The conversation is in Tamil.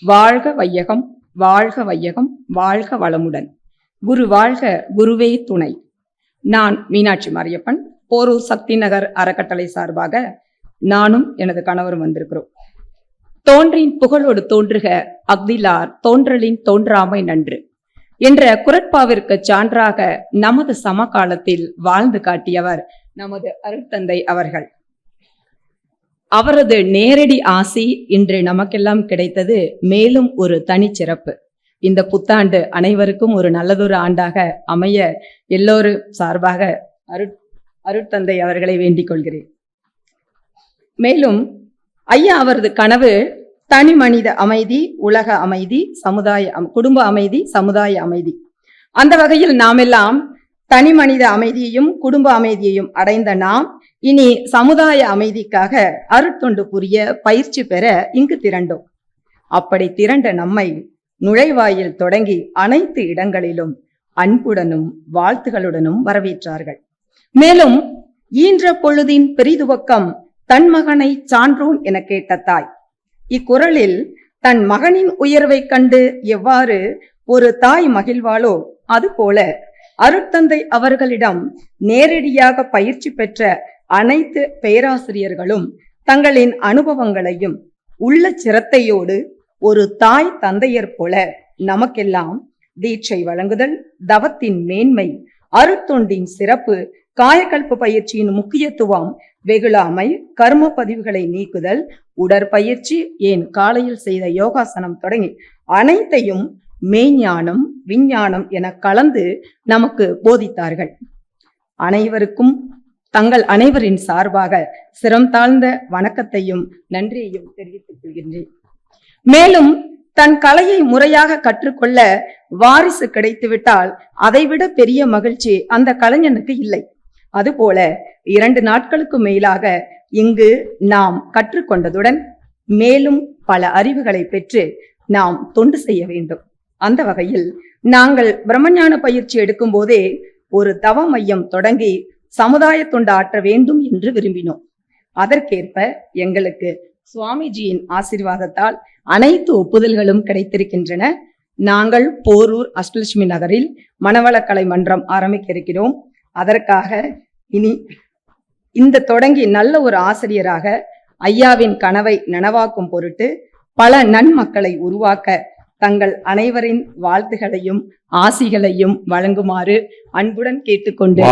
வாழ்க வையகம் வாழ்க வையகம் வாழ்க வளமுடன். குரு வாழ்க குருவே துணை. நான் மீனாட்சி மாரியப்பன் போரூர் சக்தி நகர் அறக்கட்டளை சார்பாக நானும் எனது கணவரும் வந்திருக்கிறோம். தோன்றின் புகழோடு தோன்றுக அக்திலார் தோன்றலின் தோன்றாமை நன்று. என்ற குரட்பாவிற்கு சான்றாக நமது சமகாலத்தில் வாழ்ந்து காட்டியவர் நமது அருட்தந்தை அவர்கள். அவரது நேரடி ஆசி இன்று நமக்கெல்லாம் கிடைத்தது மேலும் ஒரு தனிச்சிறப்பு இந்த புத்தாண்டு அனைவருக்கும் ஒரு நல்லதொரு ஆண்டாக அமைய எல்லோரும் சார்பாக அருட் அருட்தந்தை அவர்களை வேண்டிக் கொள்கிறேன். மேலும் ஐயா அவரது கனவு தனி மனித அமைதி உலக அமைதி சமுதாய குடும்ப அமைதி சமுதாய அமைதி. அந்த வகையில் நாமெல்லாம் தனி மனித அமைதியையும் குடும்ப அமைதியையும் அடைந்த நாம் இனி சமுதாய அமைதிக்காக அருட்தொண்டு புரிய பயிற்சி பெற இங்கு திரண்டோம். அப்படி திரண்ட நம்மை நுழைவாயில் தொடங்கி அனைத்து இடங்களிலும் அன்புடனும் வாழ்த்துகளுடனும் வரவேற்றார்கள். மேலும் ஈன்ற பொழுதின் பெரிதுவக்கம் தன் மகனை சான்றோன் என கேட்ட தாய் இக்குரலில் தன் மகனின் உயர்வை கண்டு எவ்வாறு ஒரு தாய் மகிழ்வாளோ அதுபோல அருட்தந்தை அவர்களிடம் நேரடியாக பயிற்சி பெற்ற அனைத்து பேராசிரியர்களும் தங்களின் அனுபவங்களையும் உள்ள சிரத்தையோடு ஒரு தாய் தந்தையர் போல நமக்கெல்லாம் தீட்சை வழங்குதல் தவத்தின் மேன்மை அருத்தொண்டின் சிறப்பு காயக்கல்பு பயிற்சியின் முக்கியத்துவம் வெகுளாமை கர்ம பதிவுகளை நீக்குதல் உடற்பயிற்சி ஏன் காலையில் செய்த யோகாசனம் தொடங்கி அனைத்தையும் மெய்ஞானம் விஞ்ஞானம் என கலந்து நமக்கு போதித்தார்கள். அனைவருக்கும் தங்கள் அனைவரின் சார்பாக சிரம் தாழ்ந்த வணக்கத்தையும் நன்றியையும் தெரிவித்துக் கொள்கின்றேன். மேலும் தன் கலையை முறையாக கற்றுக்கொள்ள வாரிசு கிடைத்துவிட்டால் அதைவிட பெரிய மகிழ்ச்சி அந்த கலைஞனுக்கு இல்லை. அதுபோல இரண்டு நாட்களுக்கு மேலாக இங்கு நாம் கற்றுக்கொண்டதுடன் மேலும் பல அறிவுகளை பெற்று நாம் தொண்டு செய்ய வேண்டும். அந்த வகையில் நாங்கள் பிரம்மஞான பயிற்சி எடுக்கும் போதே ஒரு தவ மையம் தொடங்கி சமுதாய தொண்டு ஆற்ற வேண்டும் என்று விரும்பினோம். அதற்கேற்ப எங்களுக்கு சுவாமிஜியின் ஆசிர்வாதத்தால் அனைத்து ஒப்புதல்களும் கிடைத்திருக்கின்றன. நாங்கள் போரூர் அஷ்டலட்சுமி நகரில் மனவளக்கலை மன்றம் ஆரம்பிக்க இருக்கிறோம் அதற்காக இனி இந்த தொடங்கி நல்ல ஒரு ஆசிரியராக ஐயாவின் கனவை நனவாக்கும் பொருட்டு பல நன்மக்களை உருவாக்க தங்கள் அனைவரின் வாழ்த்துகளையும் ஆசிகளையும் வழங்குமாறு அன்புடன் கேட்டுக்கொண்டு